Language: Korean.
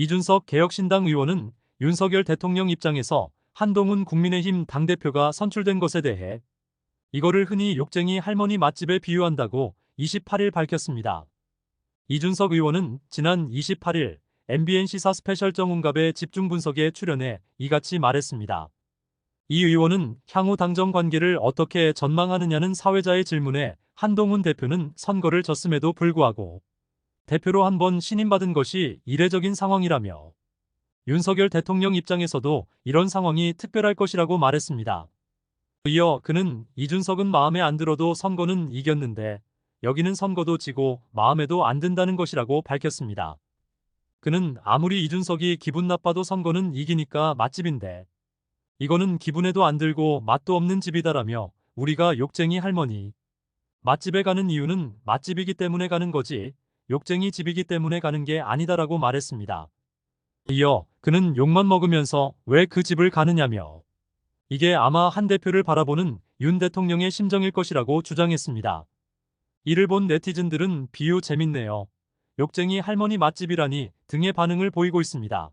이준석 개혁신당 의원은 윤석열 대통령 입장에서 한동훈 국민의힘 당대표가 선출된 것에 대해 이거를 흔히 욕쟁이 할머니 맛집에 비유한다고 28일 밝혔습니다. 이준석 의원은 지난 28일 MBN 시사 스페셜 정운갑의 집중 분석에 출연해 이같이 말했습니다. 이 의원은 향후 당정 관계를 어떻게 전망하느냐는 사회자의 질문에 한동훈 대표는 선거를 졌음에도 불구하고 대표로 한 번 신임받은 것이 이례적인 상황이라며 윤석열 대통령 입장에서도 이런 상황이 특별할 것이라고 말했습니다. 이어 그는 이준석은 마음에 안 들어도 선거는 이겼는데 여기는 선거도 지고 마음에도 안 든다는 것이라고 밝혔습니다. 그는 아무리 이준석이 기분 나빠도 선거는 이기니까 맛집인데 이거는 기분에도 안 들고 맛도 없는 집이다라며 우리가 욕쟁이 할머니 맛집에 가는 이유는 맛집이기 때문에 가는 거지 욕쟁이 집이기 때문에 가는 게 아니다라고 말했습니다. 이어 그는 욕만 먹으면서 왜 그 집을 가느냐며 이게 아마 한 대표를 바라보는 윤 대통령의 심정일 것이라고 주장했습니다. 이를 본 네티즌들은 비유 재밌네요. 욕쟁이 할머니 맛집이라니 등의 반응을 보이고 있습니다.